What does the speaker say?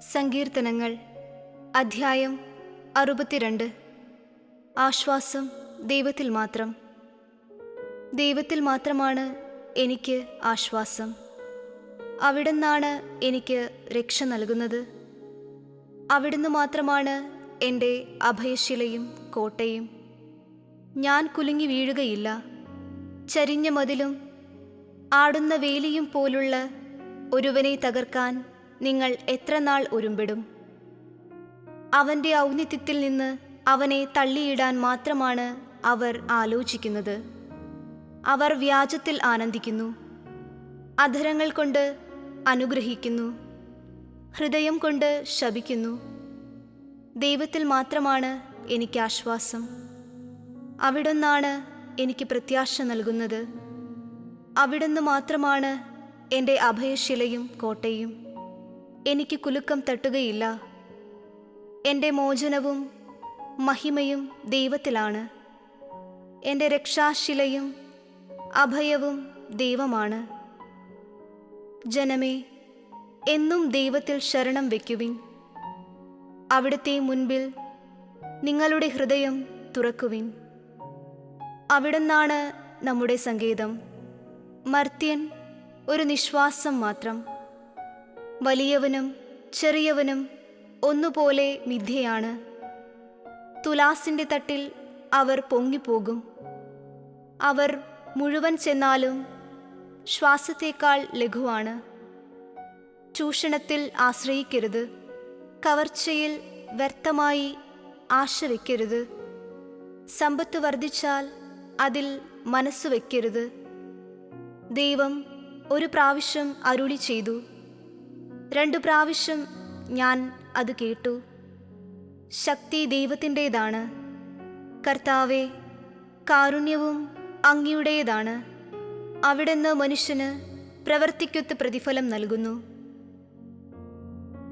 സങ്കീർത്തനങ്ങൾ അധ്യായം അറുപത്തിരണ്ട്. ആശ്വാസം ദൈവത്തിൽ മാത്രം. ദൈവത്തിൽ മാത്രമാണ് എനിക്ക് ആശ്വാസം. അവിടെ നിന്നാണ് എനിക്ക് രക്ഷ നൽകുന്നത്. അവിടുന്ന് മാത്രമാണ് എന്റെ അഭയശിലയും കോട്ടയും. ഞാൻ കുലുങ്ങി വീഴുകയില്ല. ചരിഞ്ഞ മതിലും ആടുന്ന വേലിയും പോലുള്ള ഒരുവനെ തകർക്കാൻ നിങ്ങൾ എത്ര നാൾ ഉരുമ്പിടും? അവന്റെ ഔന്നിത്യത്തിൽ നിന്ന് അവനെ തള്ളിയിടാൻ മാത്രമാണ് അവർ ആലോചിക്കുന്നത്. അവർ വ്യാജത്തിൽ ആനന്ദിക്കുന്നു. അധരങ്ങൾ കൊണ്ട് അനുഗ്രഹിക്കുന്നു. ഹൃദയം കൊണ്ട് ശപിക്കുന്നു. ദൈവത്തിൽ മാത്രമാണ് എനിക്ക് ആശ്വാസം. അവിടുന്നാണ് എനിക്ക് പ്രത്യാശ നൽകുന്നത്. അവിടുന്ന് മാത്രമാണ് എന്റെ അഭയശിലയും കോട്ടയും. എനിക്ക് കുലുക്കം തട്ടുകയില്ല. എന്റെ മോചനവും മഹിമയും ദൈവത്തിലാണ്. എന്റെ രക്ഷാശിലയും അഭയവും ദൈവമാണ്. ജനമേ എന്നും ദൈവത്തിൽ ശരണം വയ്ക്കുവിൻ. അവിടുത്തെ മുൻപിൽ നിങ്ങളുടെ ഹൃദയം തുറക്കുവിൻ. അവിടുന്നാണ് നമ്മുടെ സങ്കേതം. മർത്യൻ ഒരു നിശ്വാസം മാത്രം. വലിയവനും ചെറിയവനും ഒന്നുപോലെ മിഥ്യയാണ്. തുലാസിന്റെ തട്ടിൽ അവർ പൊങ്ങിപ്പോകും. അവർ മുഴുവൻ ചെന്നാലും ശ്വാസത്തേക്കാൾ ലഘുവാണ്. ചൂഷണത്തിൽ ആശ്രയിക്കരുത്. കവർച്ചയിൽ വ്യർത്ഥമായി ആശ വയ്ക്കരുത് സമ്പത്ത് വർദ്ധിച്ചാൽ അതിൽ മനസ്സ് വയ്ക്കരുത്. ദൈവം ഒരു പ്രാവശ്യം അരുളി ചെയ്തു. രണ്ടു പ്രാവശ്യം ഞാൻ അത് കേട്ടു. ശക്തി ദൈവത്തിന്റെതാണ്. കർത്താവെ കാരുണ്യവും അങ്ങയുടേതാണ്. അവിടുന്ന് മനുഷ്യന് പ്രവർത്തിക്കൊത്ത് പ്രതിഫലം നൽകുന്നു.